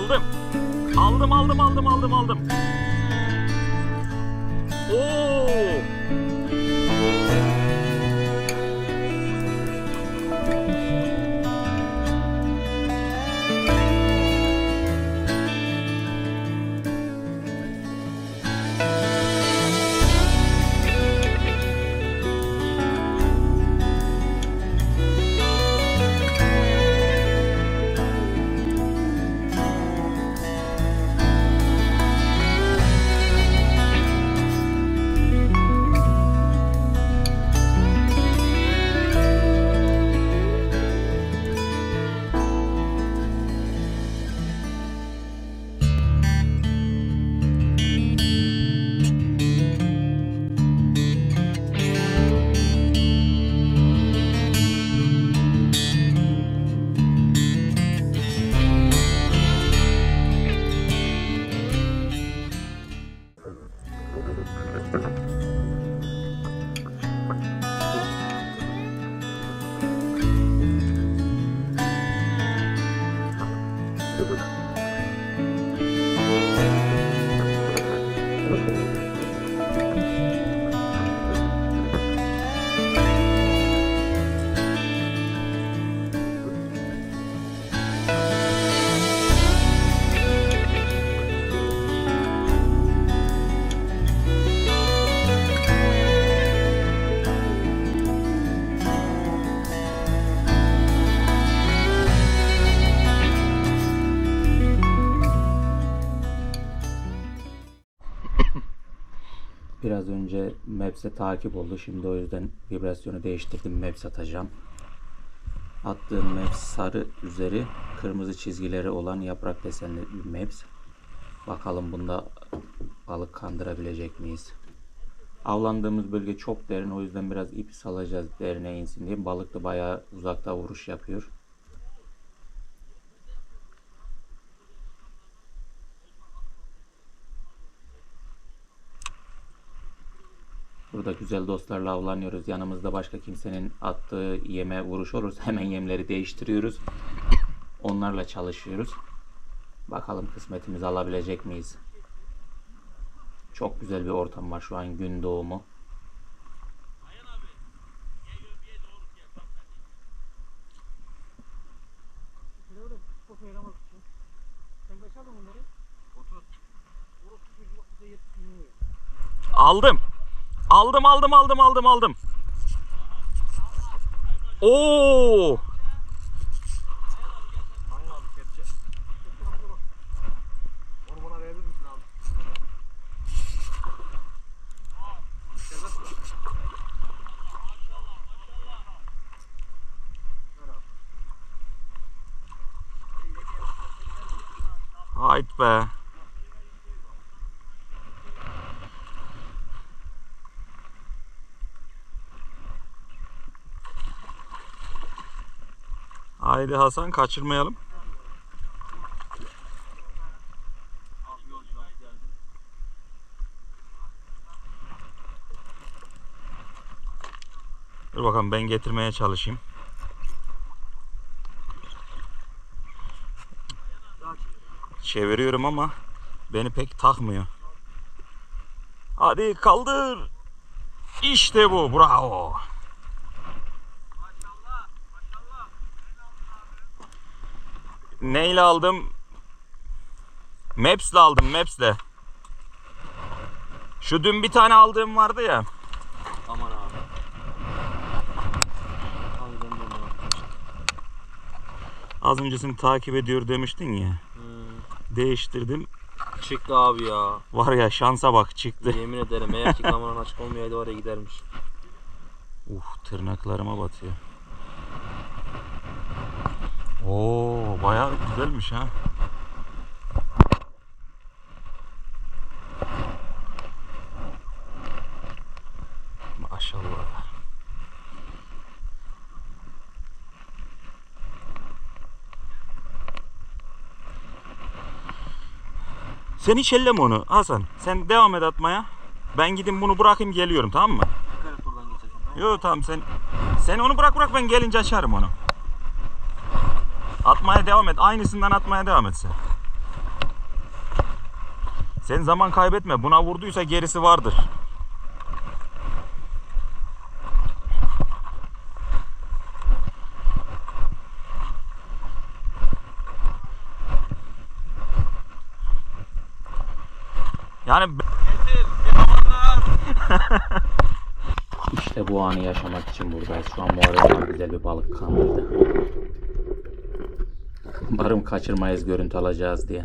Aldım. Aldım aldım aldım aldım aldım. Oo! と不う。Biraz önce Maps'e takip oldu. Şimdi o yüzden vibrasyonu değiştirdim. Maps atacağım. Attığım Maps sarı üzeri kırmızı çizgileri olan yaprak desenli bir Maps. Bakalım bunda balık kandırabilecek miyiz? Avlandığımız bölge çok derin. O yüzden biraz ip salacağız derine insin diye. Balık da bayağı uzakta vuruş yapıyor. Güzel dostlarla avlanıyoruz. Yanımızda başka kimsenin attığı yeme vuruş olursa hemen yemleri değiştiriyoruz. Onlarla çalışıyoruz. Bakalım kısmetimizi alabilecek miyiz? Çok güzel bir ortam var şu an gün doğumu. Aldım. Aldım aldım aldım aldım aldım. Oo! Haydi Hasan kaçırmayalım. Dur bakalım ben getirmeye çalışayım. Çeviriyorum ama beni pek takmıyor. Hadi kaldır. İşte bu. Bravo. Neyle aldım? Maps'le aldım. Maps'le. Şu dün bir tane aldığım vardı ya. Aman abi. Az öncesini takip ediyor demiştin ya. Hmm. Değiştirdim. Çıktı abi ya. Var ya şansa bak çıktı. Yemin ederim eğer ki kameranın açık olmayaydı oraya gidermiş. Uf tırnaklarıma batıyor. Oo bayağı güzelmiş ha. Maşallah. Sen hiç elleme onu Hasan. Sen devam et atmaya. Ben gidin bunu bırakayım geliyorum tamam mı? Dikkat et buradan geçerken. tamam mı? Yo tamam sen sen onu bırak bırak ben gelince açarım onu. Atmaya devam et. Aynısından atmaya devam et sen. Sen zaman kaybetme. Buna vurduysa gerisi vardır. Yani İşte bu anı yaşamak için buradayız. Şu an Muharrem güzel bir balık kandırdı. Umarım kaçırmayız görüntü alacağız diye.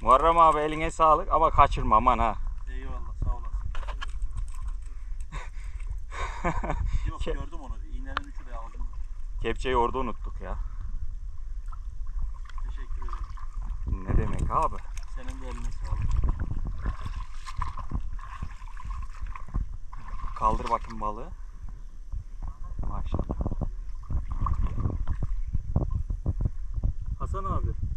Muharrem abi eline sağlık ama kaçırma aman ha. Eyvallah sağ olasın. Yok gördüm onu. İğnenin ucu da aldım. Kepçeyi orada unuttuk ya. Teşekkür ederim. Ne demek abi? Senin de eline sağlık. Kaldır bakayım balığı. Maşallah. Hasan abi.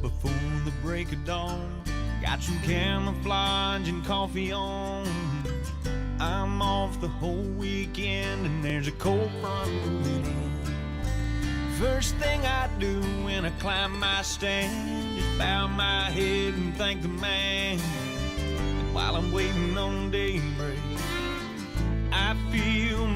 Before the break of dawn, got some camouflage and coffee on. I'm off the whole weekend, and there's a cold front moving in. First thing I do when I climb my stand is bow my head and thank the man. And while I'm waiting on daybreak, I feel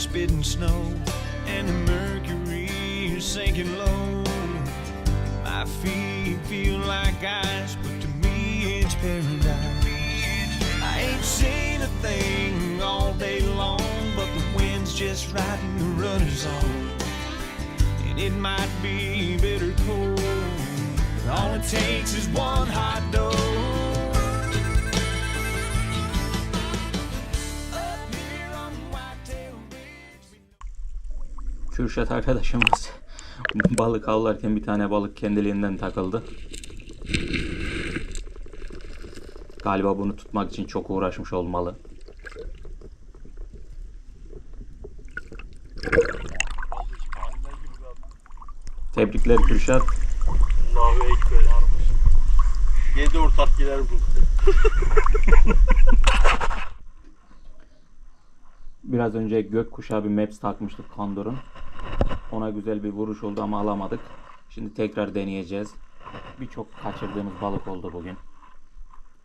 spitting snow, and the mercury is sinking low. My feet feel like ice, but to me it's paradise. I ain't seen a thing all day long, but the wind's just and the rudder's on. And it might be bitter cold, but all it takes is one hot dose. Kürşat arkadaşımız balık avlarken bir tane balık kendiliğinden takıldı. Galiba bunu tutmak için çok uğraşmış olmalı. Tebrikler Kürşat. Allahu Ekber. Yedi ortak gider bu. Biraz önce gökkuşağı bir maps takmıştık Kandor'un. Ona güzel bir vuruş oldu ama alamadık. Şimdi tekrar deneyeceğiz. Birçok kaçırdığımız balık oldu bugün.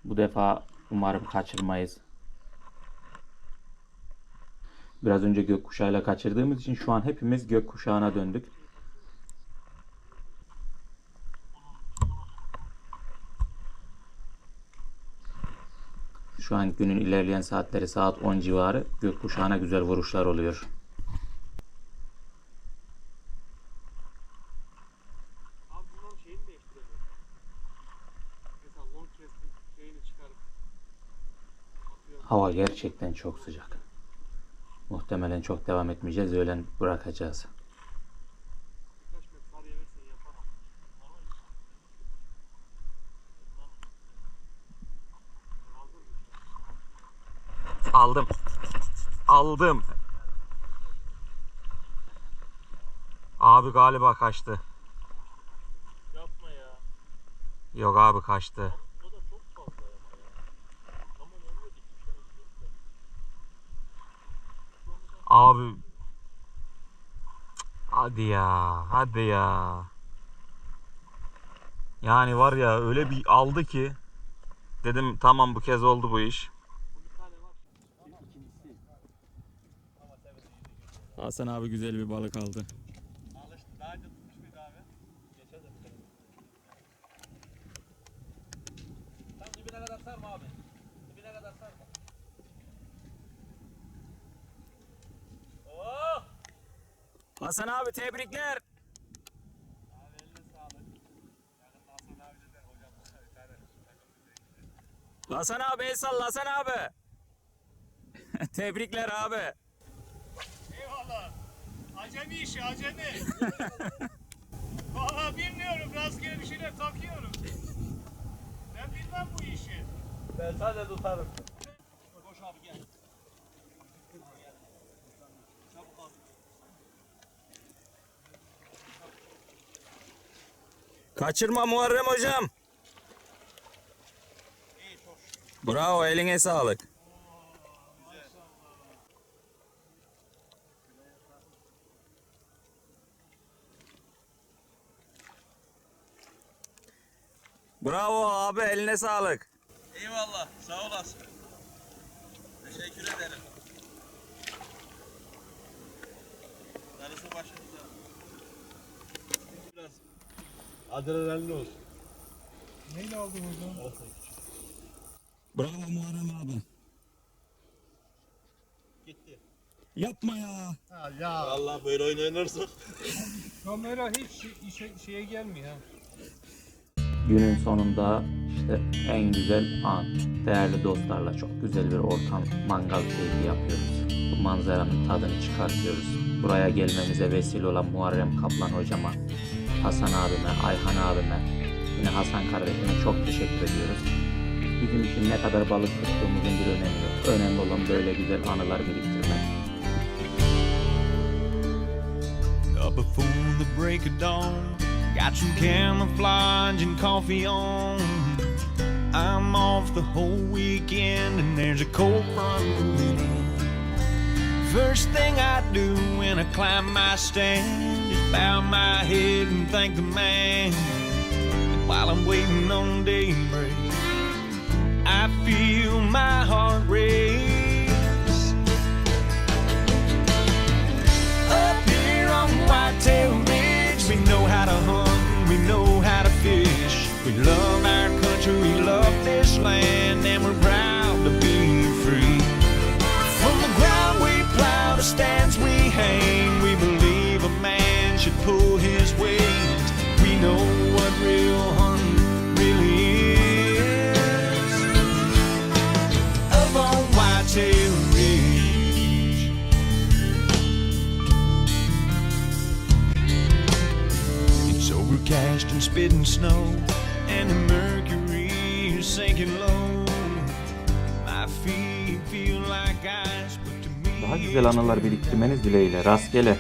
Bu defa umarım kaçırmayız. Biraz önce gökkuşağıyla kaçırdığımız için şu an hepimiz gökkuşağına döndük. Şu an günün ilerleyen saatleri saat 10 civarı gökkuşağına güzel vuruşlar oluyor. Hava gerçekten çok sıcak. Muhtemelen çok devam etmeyeceğiz. Öğlen bırakacağız. Aldım. Aldım. Abi galiba kaçtı. Yapma ya. Yok abi kaçtı. Abi Hadi ya, hadi ya. Yani var ya öyle bir aldı ki dedim tamam bu kez oldu bu iş. Hasan abi güzel bir balık aldı. Alıştı. Daha önce tutmuş muydu abi? Geçen de bir kere. Tam dibine kadar sarma abi. Dibine kadar sarma. Oh! Hasan abi tebrikler. Abi eline sağlık. Yakında Hasan abi de hocam bir tane takım Hasan abi el salla Hasan abi. tebrikler abi. Eyvallah. Acemi işi acemi. Valla bilmiyorum rastgele bir şeyler takıyorum. Ben bilmem bu işi. Ben sadece tutarım. Kaçırma Muharrem hocam. Bravo eline sağlık. Bravo abi eline sağlık. Eyvallah sağ olasın. Teşekkür ederim. Darısı başınıza. Biraz adrenalin olsun. Neyle aldın hocam? Bravo Muharrem abi. Gitti. Yapma ya. ya. Vallahi böyle oyun oynarsak. Kamera hiç işe, şeye gelmiyor ha. Günün sonunda işte en güzel an. Değerli dostlarla çok güzel bir ortam, mangal keyfi yapıyoruz. Bu manzaranın tadını çıkartıyoruz. Buraya gelmemize vesile olan Muharrem Kaplan hocama, Hasan abime, Ayhan abime, yine Hasan kardeşime çok teşekkür ediyoruz. Bizim için ne kadar balık tuttuğumuzun bir önemi yok. Önemli olan böyle güzel anılar biriktirmek. Up before the break of dawn. Got some camouflage and coffee on. I'm off the whole weekend and there's a cold front moving in. First thing I do when I climb my stand bow my head and thank the man. And while I'm waiting on daybreak, I feel my heart race. Spitting snow, and the mercury is sinking low. My feet feel like ice, but to me Daha güzel anılar biriktirmeniz dileğiyle. Rastgele.